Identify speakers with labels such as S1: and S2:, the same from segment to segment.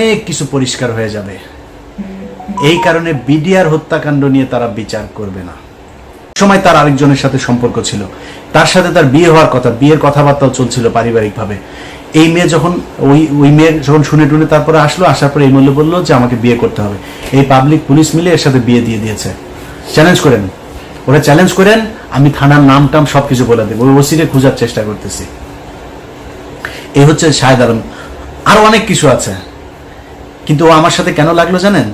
S1: অনেক কিছু পরিষ্কার হয়ে যাবে। এই কারণে বিডিআর হত্যাকাণ্ড নিয়ে তারা বিচার করবে না। সময় তার আরেকজনের সাথে সম্পর্ক ছিল। তার সাথে তার বিয়ে হওয়ার কথা, বিয়ের কথাবার্তাও চলছিল পারিবারিকভাবে। এই মেয়ে যখন, ওই ওই মেয়ে যখন শুনে টুনে তারপরে আসলো, আসার পরে এই মূল্য বলল যে আমাকে বিয়ে করতে হবে। এই পাবলিক পুলিশ মিলে এর সাথে বিয়ে দিয়ে দিয়েছে। চ্যালেঞ্জ করেন। ওরা চ্যালেঞ্জ করেন, আমি থানার নাম টাম সবকিছু বলে দেবো। ওই ওসিরে খোঁজার চেষ্টা করতেছি। এই হচ্ছে শাহেদ আলম। আরও অনেক কিছু আছে। কিন্তু ও আমার সাথে কেন লাগল জানেন?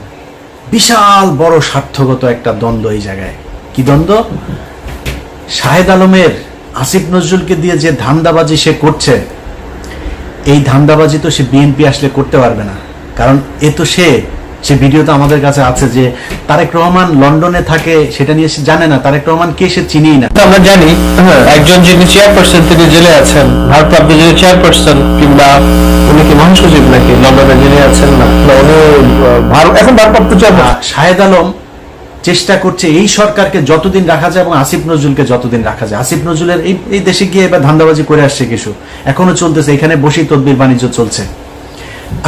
S1: বিশাল বড় স্বার্থগত একটা দ্বন্দ্ব এই জায়গায়। কি দ্বন্দ্ব? শাহেদ আলমের আসিফ নজরুলকে দিয়ে যে ধান্দাবাজি সে করছে এই ধান্দাবাজি তো সে বিএনপি আসলে করতে পারবে না। কারণ এ তো সে সে ভিডিও তো আমাদের কাছে আছে যে তারেক রহমান লন্ডনে থাকে সেটা নিয়ে সে জানে না। তারেক রহমান কে সে চিনিই না।
S2: আমরা জানি একজন যিনি চেয়ারপারসন তিনি জেলে আছেন ভারপ্রাপ্ত যিনি চেয়ারপারসন কিংবা নাকি? লন্ডনে যিনি আছেন না? উনি এখন ভারপ্রাপ্ত
S1: আহ, শাহেদ আলম চেষ্টা করছে এই সরকারকে যতদিন রাখা যায় এবং আসিফ নজরুলকে যতদিন রাখা যায়। আসিফ নজরুলের এই এই দেশে গিয়ে এবার ধান্দাবাজি করে আসছে কিছু। এখনও চলতেছে এখানে বসেই তদবির বাণিজ্য চলছে।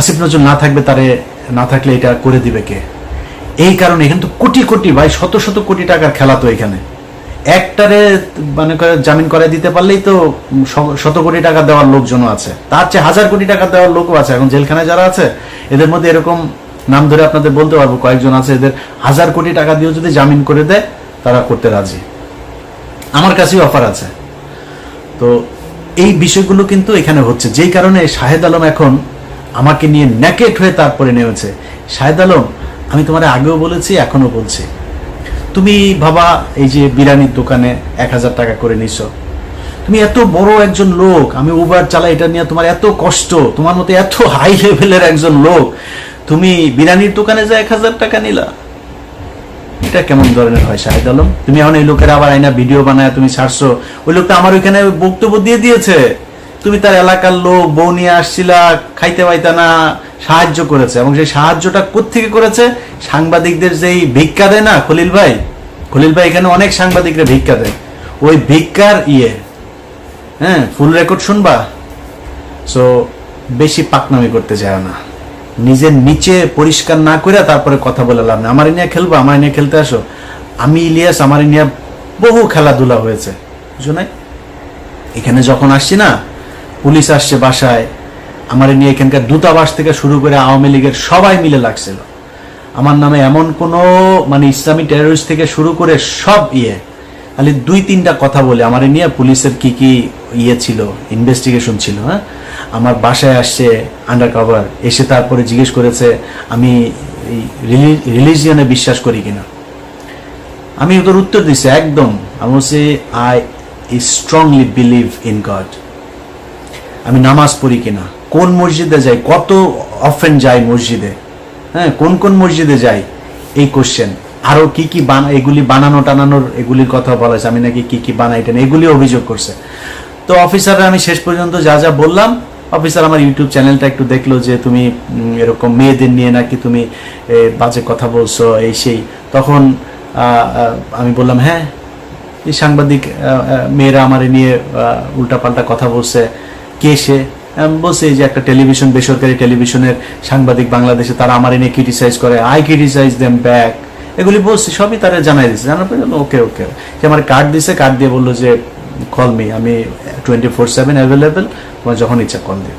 S1: আসিফ নজরুল না থাকবে তারে না থাকলে এটা করে দিবে কে? এই কারণে এখানে তো কোটি কোটি ভাই শত শত কোটি টাকার খেলা তো এখানে। একটারে মানে জামিন করে দিতে পারলেই তো শত কোটি টাকা দেওয়ার লোকজনও আছে। তার চেয়ে হাজার কোটি টাকা দেওয়ার লোকও আছে। এখন জেলখানায় যারা আছে, এদের মধ্যে এরকম নাম ধরে আপনাদের বলতে পারব, কয়েকজন আছে, এদের হাজার কোটি টাকা দিয়েও যদি জামিন করে দেয়, তারা করতে রাজি। আমার কাছেই অফার আছে। তো এই বিষয়গুলো কিন্তু এখানে হচ্ছে। যেই কারণে শাহেদ আলম এখন আমাকে নিয়ে ন্যাকেট হয়ে তারপরে নেমেছে। শাহেদ আলম, আমি তোমার আগেও বলেছি এখনও বলছি। তুমি ভাবা, এই যে বিরিয়ানির দোকানে এক হাজার টাকা করে নিছ। তুমি এত বড় একজন লোক, আমি উবার চালাই, এটা নিয়ে তোমার এত কষ্ট, তোমার মতো এত হাই লেভেলের একজন লোক। তুমি বিরিয়ানির দোকানে যা এক হাজার টাকা নিলা, এটা কেমন ধরনের হয়, শাহিদ আলম? তুমি এখন এই লোকের আবার আইনা ভিডিও বানায়, তুমি ছাড়ছো। ওই লোকটা আমার ওইখানে বক্তব্য দিয়ে দিয়েছে। তুমি তার এলাকার লোক, বউ নিয়ে আসছিলা, খাইতে পাইতা না, সাহায্য করেছে। এবং সেই সাহায্যটা কোত্থেকে করেছে? সাংবাদিকদের যেই ভিক্ষা দেয় না, খলিল ভাই? খলিল ভাই এখানে অনেক সাংবাদিকরা ভিক্ষা দেয়। ওই ভিক্ষার ইয়ে হ্যাঁ ফুল রেকর্ড শুনবা? সো বেশি পাকনামি করতে চায় না। নিজের নিচে পরিষ্কার না করে তারপরে কথা বলে লাভ না আমার নিয়ে খেলব, আমার নিয়ে খেলতে আসো। আমি, ইলিয়াস, আমার নিয়ে বহু খেলাধুলা হয়েছে। বুঝো নাই? এখানে যখন আসছি না পুলিশ আসছে বাসায়, আমার নিয়ে এখানকার দূতাবাস থেকে শুরু করে আওয়ামী লীগের সবাই মিলে লাগছিল। আমার নামে এমন কোনো মানে ইসলামী টেরোরিস্ট থেকে শুরু করে সব ইয়ে খালি দুই তিনটা কথা বলে, আমার নিয়ে পুলিশের কি কি ইয়ে ছিল ইনভেস্টিগেশন ছিল হ্যাঁ? আমার বাসায় আসছে আন্ডার কভার এসে তারপরে জিজ্ঞেস করেছে, আমি রিলিজিয়ানে বিশ্বাস করি কিনা? আমি ওদের উত্তর দিছি, একদম আমি বলছি I strongly believe in God আমি নামাজ পড়ি কিনা? কোন মসজিদে যাই? কত অফেন যাই মসজিদে? হ্যাঁ কোন কোন মসজিদে যাই? এই কোশ্চেন আরও কি কি বানা, এগুলি বানানো টানানোর এগুলির কথা বলা আমি নাকি কি কি বানাই টানাই এগুলি অভিযোগ করছে। তো অফিসাররা, আমি শেষ পর্যন্ত যা যা বললাম, অফিসার আমার ইউটিউব চ্যানেলটা একটু দেখল যে তুমি এরকম মেয়েদের নিয়ে নাকি তুমি বাজে কথা বলছো, এই সেই। তখন আমি বললাম হ্যাঁ এই সাংবাদিক মেয়েরা আমার নিয়ে উল্টাপাল্টা কথা বলছে। কে সে? বলছি যে একটা টেলিভিশন, বেসরকারি টেলিভিশনের সাংবাদিক বাংলাদেশে তারা আমার এনে ক্রিটিসাইজ করে। আই ক্রিটিসাইজ দেম ব্যাক এগুলি বলছি, সবই তারা জানাই দিচ্ছে জানার পরে ওকে ওকে যে আমার কার্ড দিছে কার্ড দিয়ে বলল যে কল মি আমি টোয়েন্টি ফোর সেভেন অ্যাভেলেবেল তোমার যখন ইচ্ছা কল দিও।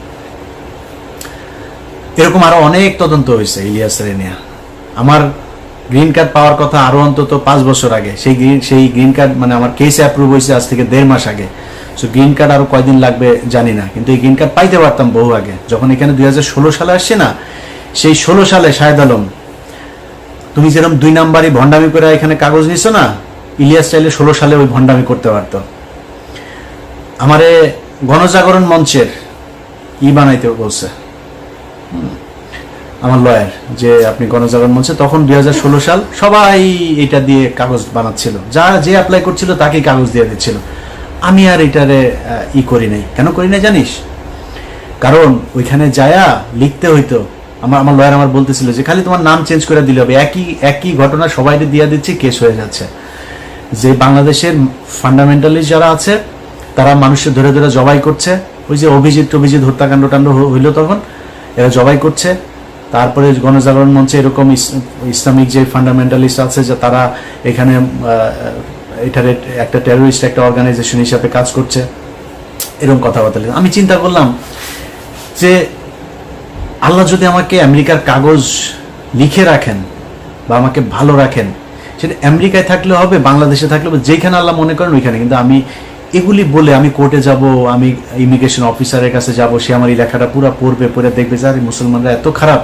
S1: এরকম আরও অনেক তদন্ত হয়েছে ইলিয়াসের নিয়ে। আমার গ্রিন কার্ড পাওয়ার কথা আরও অন্তত পাঁচ বছর আগে। সেই গ্রিন সেই গ্রিন কার্ড মানে আমার কেসে অ্যাপ্রুভ হয়েছে আজ থেকে দেড় মাস আগে। সো গ্রিন কার্ড আরও কয়দিন লাগবে জানি না। কিন্তু এই গ্রিন কার্ড পাইতে পারতাম বহু আগে। যখন এখানে দু হাজার ষোলো সালে আসছে না, সেই ষোলো সালে শাহেদ আলম, তুমি যেরকম দুই নাম্বারই ভণ্ডামি করে এখানে কাগজ নিছো না, ইলিয়াস চাইলে ষোলো সালে ওই ভণ্ডামি করতে পারতো। আমারে গণজাগরণ মঞ্চের ই বানাইতে বলছে। আমার লয়ার যে আপনি গণজাগরণ মঞ্চে, তখন দু হাজার ষোলো সাল সবাই এটা দিয়ে কাগজ বানাচ্ছিল। যা, যে অ্যাপ্লাই করছিল, তাকেই কাগজ দিয়ে দিচ্ছিল। আমি আর এটারে ই করি নাই। কেন করি নাই জানিস? কারণ ওইখানে যায়া লিখতে হইতো। আমার আমার লয়ার আমার বলতেছিল যে, খালি তোমার নাম চেঞ্জ করে দিলে হবে। একই একই ঘটনা সবাইকে দিয়ে দিচ্ছে কেস হয়ে যাচ্ছে। যে বাংলাদেশের ফান্ডামেন্টালিস্ট যারা আছে, তারা মানুষের ধরে ধরে জবাই করছে। ওই যে অভিজিৎ অভিজিৎ হত্যাকাণ্ড টাণ্ড হইল তখন, এরা জবাই করছে। তারপরে গণজাগরণ মঞ্চে এরকম ইস- ইসলামিক যে ফান্ডামেন্টালিস্ট আছে যে তারা এখানে এটার একটা টেরোরিস্ট একটা অর্গানাইজেশন হিসাবে কাজ করছে, এরকম কথাবার্তা। আমি চিন্তা করলাম যে আল্লাহ যদি আমাকে আমেরিকার কাগজ লিখে রাখেন বা আমাকে ভালো রাখেন, সেটা আমেরিকায় থাকলে হবে, বাংলাদেশে থাকলে হবে, যেখানে আল্লাহ মনে করেন ওইখানে কিন্তু আমি এগুলি বলে আমি কোর্টে যাব, আমি ইমিগ্রেশন অফিসারের কাছে যাব, সে আমার এই লেখাটা পুরো পড়বে, পড়ে দেখবে যে মুসলমানরা এত খারাপ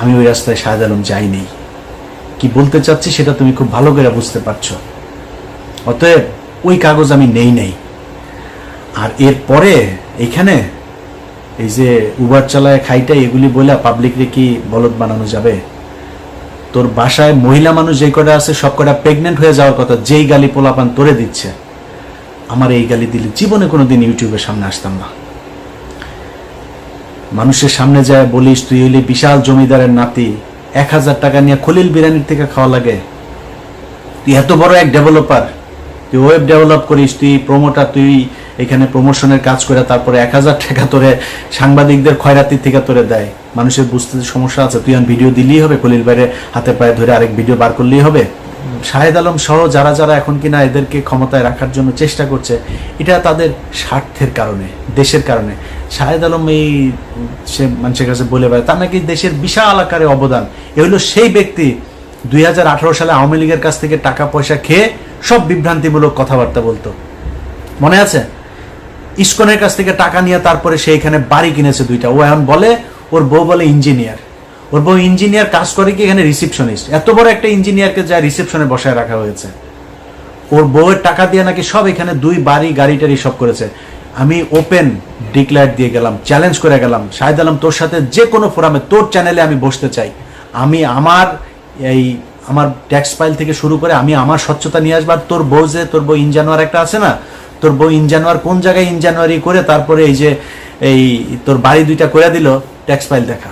S1: আমি ওই রাস্তায় শাহেদ আলম যাইনি। কি বলতে চাচ্ছি সেটা তুমি খুব ভালো করে বুঝতে পারছ। অতএব ওই কাগজ আমি নেই নেই। আর এরপরে এখানে এই যে উবার চালায় খাইটা এগুলি বলে পাবলিকরে কি বলদ বানানো যাবে? তোর বাসায় মহিলা মানুষ যে কটা আছে সব কটা প্রেগনেন্ট হয়ে যাওয়ার কথা যেই গালি পোলাপান তোরে দিচ্ছে। আমার এই গালি দিলে জীবনে কোনোদিন ইউটিউবের সামনে আসতাম না। মানুষের সামনে যায় বলিস, তুই হইলি বিশাল জমিদারের নাতি। এক হাজার টাকা নিয়ে খলিল বিরিয়ানির থেকে খাওয়া লাগে। তুই এত বড় এক ডেভেলপার। তুই ওয়েব ডেভেলপ করিস, তুই প্রমোটার, তুই এখানে প্রমোশনের কাজ করে তারপরে এক হাজার টাকা তোরে সাংবাদিকদের খয়রাতির থেকে তোরে দেয়। মানুষের বুঝতে সমস্যা আছে। তুই ভিডিও দিলেই হবে। খলিল বাইরে হাতে পায়ে ধরে আরেক ভিডিও বার করলেই হবে। শাহেদ আলম সহ যারা যারা এখন কিনা এদেরকে ক্ষমতায় রাখার জন্য চেষ্টা করছে, এটা তাদের স্বার্থের কারণে, দেশের কারণে। শাহেদ আলম এই সে মানুষের কাছে বলে বেড়ায়, তার নাকি দেশের বিশাল আকারে অবদান। এ হলো সেই ব্যক্তি দুই হাজার আঠারো সালে আওয়ামী লীগের কাছ থেকে টাকা পয়সা খেয়ে সব বিভ্রান্তিমূলক কথাবার্তা বলতো। মনে আছে? ইস্কনের কাছ থেকে টাকা নিয়ে তারপরে সে এখানে বাড়ি কিনেছে দুইটা। ও এখন বলে, ওর বউ বলে ইঞ্জিনিয়ার। ওর বউ ইঞ্জিনিয়ার কাজ করে কি এখানে রিসিপশনিস্ট এত বড় একটা ইঞ্জিনিয়ারকে যা রিসেপশনে বসায় রাখা হয়েছে। ওর বউয়ের টাকা দিয়ে নাকি সব এখানে দুই বাড়ি, গাড়ি, টাড়ি সব করেছে। আমি ওপেন ডিক্লেয়ার দিয়ে গেলাম চ্যালেঞ্জ করে গেলাম, শাহেদ আলম তোর সাথে যে কোনো ফোরামে তোর চ্যানেলে আমি বসতে চাই। আমি আমার এই, আমার ট্যাক্স ফাইল থেকে শুরু করে আমি আমার স্বচ্ছতা নিয়ে আসবার তোর বউ যে, তোর বউ ইনজানুয়ার একটা আছে না? তোর বউ ইনজানুয়ার কোন জায়গায় ইনজানুয়ারি করে তারপরে এই যে, এই তোর বাড়ি দুইটা করে দিল ট্যাক্স ফাইল দেখা।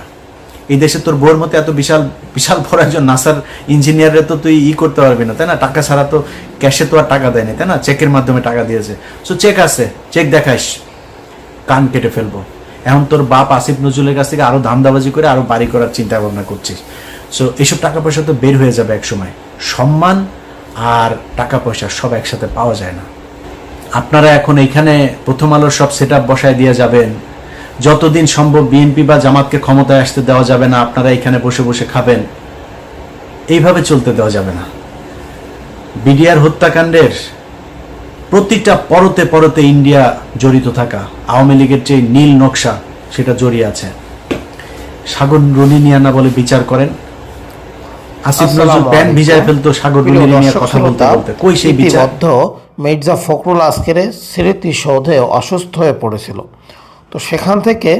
S1: এই দেশে তোর বউর মতো এত বিশাল বিশাল বড় একজন নাসার ইঞ্জিনিয়ারে তো তুই ই করতে পারবি না, তাই না? টাকা ছাড়া তো ক্যাশে তো আর টাকা দেয়নি, তাই না? চেকের মাধ্যমে টাকা দিয়েছে। সো চেক আছে চেক দেখাইস। কান কেটে ফেলব। এখন তোর বাপ আসিফ নজরুলের কাছ থেকে আরও ধান্দাবাজি করে আরও বাড়ি করার চিন্তা ভাবনা করছিস। সো এইসব টাকা পয়সা তো বের হয়ে যাবে এক সময় সম্মান আর টাকা পয়সা সব একসাথে পাওয়া যায় না। আপনারা এখন এইখানে প্রথম আলোর সব সেট বসায় দিয়ে যাবেন। যতদিন সম্ভব বিএনপি বা জামাতকে ক্ষমতায় আসতে দেওয়া যাবে না আপনারা এখানে বসে বসে খাবেন। এইভাবে চলতে দেওয়া যাবে না। বিডিআর হত্যাকাণ্ডের প্রতিটা পরতে পরতে ইন্ডিয়া জড়িত থাকা আওয়ামী লীগের যে নীল নকশা সেটা জড়িয়ে আছে। সাগর রুনিনিয়ানা বলে বিচার করেন। আসিফ নজরুল
S3: আলাইকুম।
S1: ভিজায় ফেলতো সাগর
S3: প্রিয়
S1: রুনি নিয়ে
S3: দর্শক
S1: কথা বলতে বলতে। কই সেই বিচার?
S3: মির্জা ফখরুল আজকের স্মৃতিসৌধে অসুস্থ হয়ে পড়েছিল। তো সেখান থেকে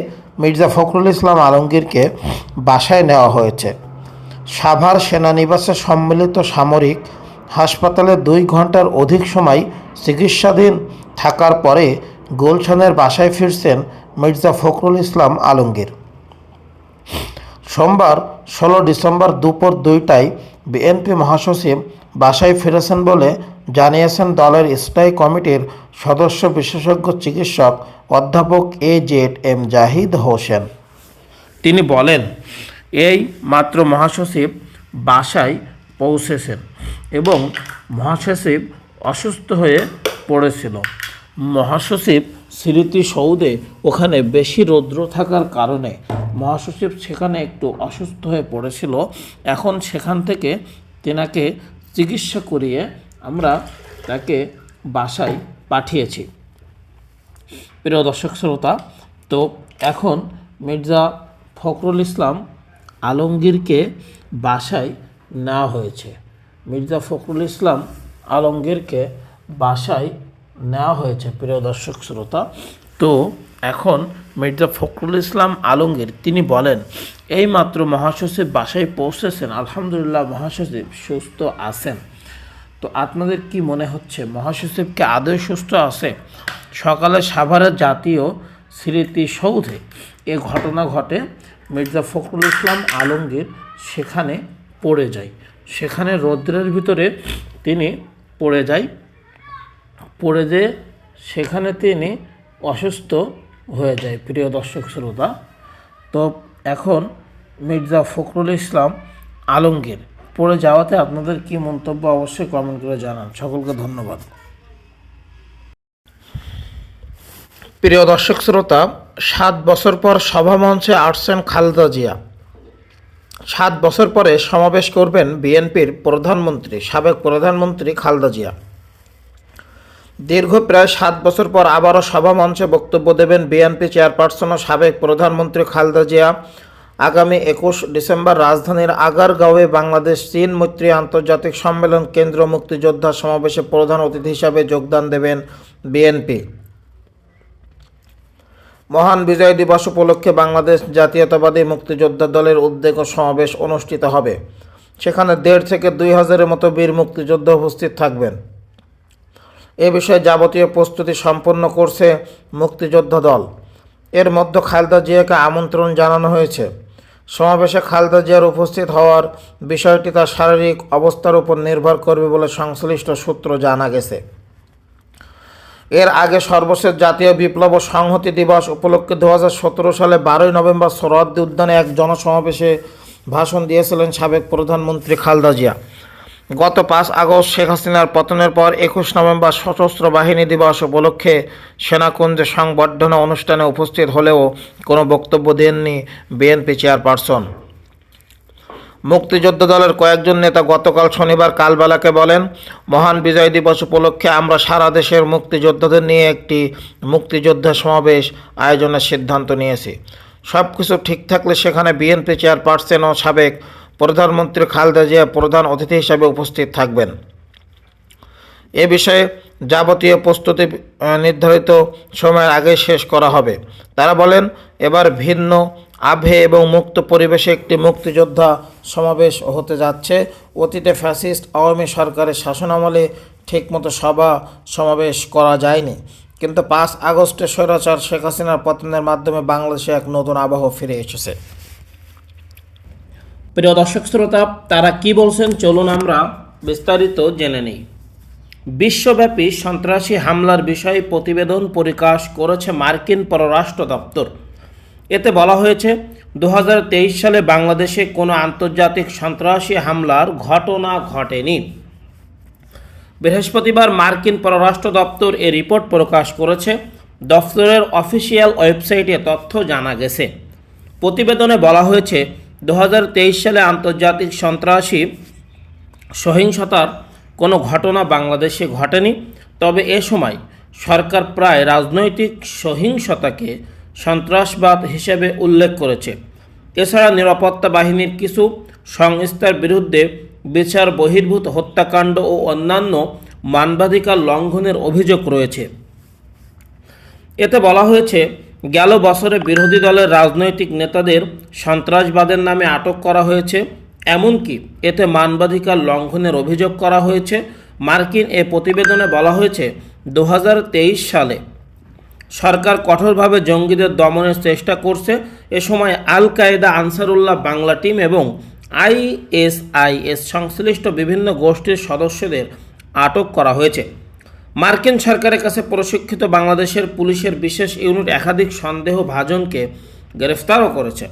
S3: মির্জা ফখরুল ইসলাম আলমগীরকে বাসায় নেওয়া হয়েছে। সাভার সেনানিবাসে সম্মিলিত সামরিক হাসপাতালে দুই ঘণ্টার অধিক সময় চিকিৎসাধীন থাকার পরে গুলশানের বাসায় ফিরছেন মির্জা ফখরুল ইসলাম আলমগীর। সোমবার ষোলো ডিসেম্বর দুপুর দুইটায় বিএনপি মহাসচিব বাসায় ফিরেছেন বলে জানিয়েছেন দলের স্থায়ী কমিটির সদস্য বিশেষজ্ঞ চিকিৎসক অধ্যাপক A Z M Zahid Hossain. তিনি বলেন, এই মাত্র মহাসচিব বাসায় পৌঁছেছেন এবং মহাসচিব অসুস্থ হয়ে পড়েছিল। মহাসচিব স্মৃতিসৌধে ওখানে বেশি রৌদ্র থাকার কারণে মহাসচিব সেখানে একটু অসুস্থ হয়ে পড়েছিল। এখন সেখান থেকে তেনাকে চিকিৎসা করিয়ে আমরা তাকে বাসায় পাঠিয়েছি। প্রিয় দর্শক শ্রোতা, তো এখন মির্জা ফখরুল ইসলাম আলমগীরকে বাসায় নেওয়া হয়েছে। মির্জা ফখরুল ইসলাম আলমগীরকে বাসায় নেওয়া হয়েছে, প্রিয় দর্শক শ্রোতা। তো এখন মির্জা ফখরুল ইসলাম আলমগীর, তিনি বলেন এই মাত্র মহাসচিব বাসায় পৌঁছেছেন। আলহামদুলিল্লাহ মহাসচিব সুস্থ আছেন। তো আপনাদের কি মনে হচ্ছে? মহাসচিবকে আদৌ সুস্থ আছে? সকালে সাভারের জাতীয় স্মৃতিসৌধে এ ঘটনা ঘটে মির্জা ফখরুল ইসলাম আলমগীর সেখানে পড়ে যায়। সেখানে রৌদ্রের ভিতরে তিনি পড়ে যায়। পড়ে যেয়ে সেখানে তিনি অসুস্থ হয়ে যায়, প্রিয় দর্শক শ্রোতা। তো এখন মির্জা ফখরুল ইসলাম আলমগীর পড়ে যাওয়াতে আপনাদের কি মন্তব্য অবশ্যই কমেন্ট করে জানান। সকলকে ধন্যবাদ। প্রিয় দর্শক শ্রোতা, সাত বছর পর সভামঞ্চে আসছেন খালেদা জিয়া। সাত বছর পরে সমাবেশ করবেন বিএনপির প্রধানমন্ত্রী, সাবেক প্রধানমন্ত্রী খালেদা জিয়া। দীর্ঘ প্রায় সাত বছর পর আবারও সভামঞ্চে বক্তব্য দেবেন বিএনপি চেয়ারপারসন ও সাবেক প্রধানমন্ত্রী খালেদা জিয়া। আগামী একুশ ডিসেম্বর রাজধানীর আগারগাঁওয়ে বাংলাদেশ, চীন মৈত্রী আন্তর্জাতিক সম্মেলন কেন্দ্র মুক্তিযোদ্ধা সমাবেশে প্রধান অতিথি হিসাবে যোগদান দেবেন বিএনপি। মহান বিজয় দিবস উপলক্ষে বাংলাদেশ জাতীয়তাবাদী মুক্তিযোদ্ধা দলের উদ্যোগ ও সমাবেশ অনুষ্ঠিত হবে। সেখানে দেড় থেকে দুই হাজারের মতো বীর মুক্তিযোদ্ধা উপস্থিত থাকবেন। এ বিষয়ে যাবতীয় প্রস্তুতি সম্পন্ন করছে মুক্তিযোদ্ধা দল। এর মধ্যে খালেদা জিয়াকে আমন্ত্রণ জানানো হয়েছে। সমাবেশে খালেদা জিয়ার উপস্থিত হওয়ার বিষয়টি তার শারীরিক অবস্থার উপর নির্ভর করবে বলে সংশ্লিষ্ট সূত্র জানা গেছে। এর আগে সর্বশেষ জাতীয় বিপ্লব ও সংহতি দিবস উপলক্ষে দু হাজার সতেরো সালে বারোই নভেম্বর সরহদ্দি উদ্যানে এক জনসমাবেশে ভাষণ দিয়েছিলেন সাবেক প্রধানমন্ত্রী খালদা জিয়া। গত পাঁচ আগস্ট শেখ হাসিনার পতনের পর একুশ নভেম্বর সশস্ত্র বাহিনী দিবস উপলক্ষে সেনাকুঞ্জে সংবর্ধনা অনুষ্ঠানে উপস্থিত হলেও কোনো বক্তব্য দেননি বিএনপি চেয়ারপারসন। মুক্তিযোদ্ধা দলের কয়েকজন নেতা গতকাল শনিবার কালবেলাকে বলেন, মহান বিজয় দিবস উপলক্ষে আমরা সারা দেশের মুক্তিযোদ্ধাদের নিয়ে একটি মুক্তিযোদ্ধা সমাবেশ আয়োজনের সিদ্ধান্ত নিয়েছি। সব কিছু ঠিক থাকলে সেখানে বিএনপি চেয়ারপারসন ও সাবেক প্রধানমন্ত্রী খালেদা জিয়া প্রধান অতিথি হিসাবে উপস্থিত থাকবেন। এ বিষয়ে যাবতীয় প্রস্তুতি নির্ধারিত সময়ের আগে শেষ করা হবে। তারা বলেন, এবার ভিন্ন আভে এবং মুক্ত পরিবেশে একটি মুক্তিযোদ্ধা সমাবেশ হতে যাচ্ছে। অতীতে ফ্যাসিস্ট আওয়ামী সরকারের শাসনামলে ঠিকমতো সভা, সমাবেশ করা যায়নি। কিন্তু পাঁচ আগস্টে স্বৈরাচার শেখ হাসিনার পতনের মাধ্যমে বাংলাদেশে এক নতুন আবহ ফিরে এসেছে।
S4: প্রিয় দর্শক শ্রোতা, তারা কি বলছেন? চলুন আমরা বিস্তারিত জেনে নেই। বিশ্বব্যাপী সন্ত্রাসী হামলার বিষয়ে প্রতিবেদন প্রকাশ করেছে মার্কিন পররাষ্ট্র দপ্তর। এতে বলা হয়েছে দু হাজার তেইশ সালে বাংলাদেশে কোনো আন্তর্জাতিক সন্ত্রাসী হামলার ঘটনা ঘটেনি। বৃহস্পতিবার মার্কিন পররাষ্ট্র দপ্তর এ রিপোর্ট প্রকাশ করেছে দপ্তরের অফিসিয়াল ওয়েবসাইটে তথ্য জানা গেছে। প্রতিবেদনে বলা হয়েছে দু হাজার তেইশ সালে আন্তর্জাতিক সন্ত্রাসী সহিংসতার কোনো ঘটনা বাংলাদেশে ঘটেনি। তবে এ সময় সরকার প্রায় রাজনৈতিক সহিংসতাকে সন্ত্রাসবাদ হিসেবে উল্লেখ করেছে। এছাড়া নিরাপত্তা বাহিনীর কিছু সংস্থার বিরুদ্ধে বিচার, বহির্ভূত হত্যাকাণ্ড ও অন্যান্য মানবাধিকার লঙ্ঘনের অভিযোগ রয়েছে। এতে বলা হয়েছে গেল বছরে বিরোধী দলের রাজনৈতিক নেতাদের সন্ত্রাসবাদের নামে আটক করা হয়েছে। এমনকি এতে মানবাধিকার লঙ্ঘনের অভিযোগ করা হয়েছে। মার্কিন এ প্রতিবেদনে বলা হয়েছে দু হাজার তেইশ সালে সরকার কঠোরভাবে জঙ্গিদের দমনের চেষ্টা করছে। এ সময় al Qaeda, Ansarullah, Bangla team এবং আইএসআইএস সংশ্লিষ্ট বিভিন্ন গোষ্ঠীর সদস্যদের আটক করা হয়েছে। মার্কিন সরকারের কাছে প্রশিক্ষিত বাংলাদেশের পুলিশের বিশেষ ইউনিট একাধিক সন্দেহ ভাজনকে গ্রেফতারও করেছে।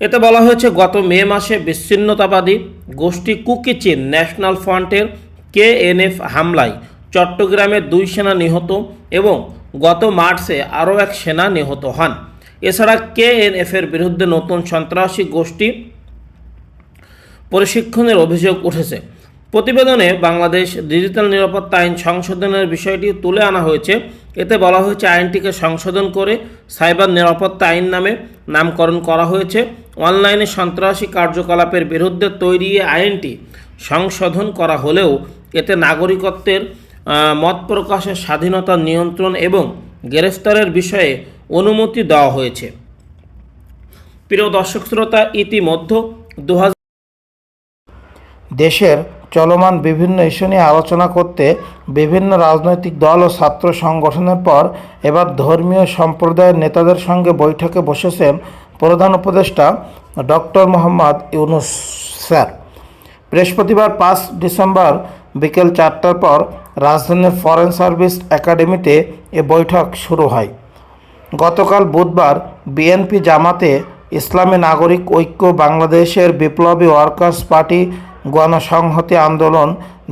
S4: এতে বলা হয়েছে, গত মে মাসে বিচ্ছিন্নতাবাদী গোষ্ঠী কুকিচিন ন্যাশনাল ফ্রন্টের কেএনএফ হামলায় চট্টগ্রামে দুই সেনা নিহত এবং গত মার্চে আরও এক সেনা নিহত হন। এছাড়া কেএনএফের বিরুদ্ধে নতুন সন্ত্রাসী গোষ্ঠী প্রশিক্ষণের অভিযোগ উঠেছে। প্রতিবেদনে বাংলাদেশ ডিজিটাল নিরাপত্তা আইন সংশোধনের বিষয়টি তুলে আনা হয়েছে। এতে বলা হয়েছে, আইনটিকে সংশোধন করে সাইবার নিরাপত্তা আইন নামে নামকরণ করা হয়েছে। অনলাইনে সন্ত্রাসী কার্যকলাপের বিরুদ্ধে তৈরি আইনটি সংশোধন করা হলেও এতে নাগরিকত্বের মত প্রকাশের স্বাধীনতা নিয়ন্ত্রণ এবং গ্রেফতারের বিষয়ে অনুমতি দেওয়া হয়েছে। প্রিয় দর্শক শ্রোতা, ইতিমধ্যে দু
S3: দেশের চলমান বিভিন্ন ইস্যু নিয়ে আলোচনা করতে বিভিন্ন রাজনৈতিক দল ও ছাত্র সংগঠনের পর এবার ধর্মীয় সম্প্রদায়ের নেতাদের সঙ্গে বৈঠকে বসেছেন প্রধান উপদেষ্টা ডক্টর মোহাম্মদ ইউনুস স্যার। বৃহস্পতিবার পাঁচ ডিসেম্বর বিকেল চারটার পর রাজধানীর ফরেন সার্ভিস একাডেমিতে এ বৈঠক শুরু হয়। গতকাল বুধবার বিএনপি জামাতে ইসলামী নাগরিক ঐক্য বাংলাদেশের বিপ্লবী ওয়ার্কার্স পার্টি গণসংহতি আন্দোলন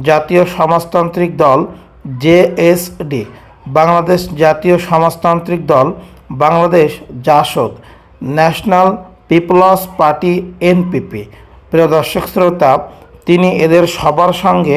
S3: জাতীয় সমাজতান্ত্রিক দল জেএসডি বাংলাদেশ জাতীয় সমাজতান্ত্রিক দল Bangladesh Jasad, National People's Party NPP. প্রিয় দর্শক শ্রোতা, তিনি এদের সবার সঙ্গে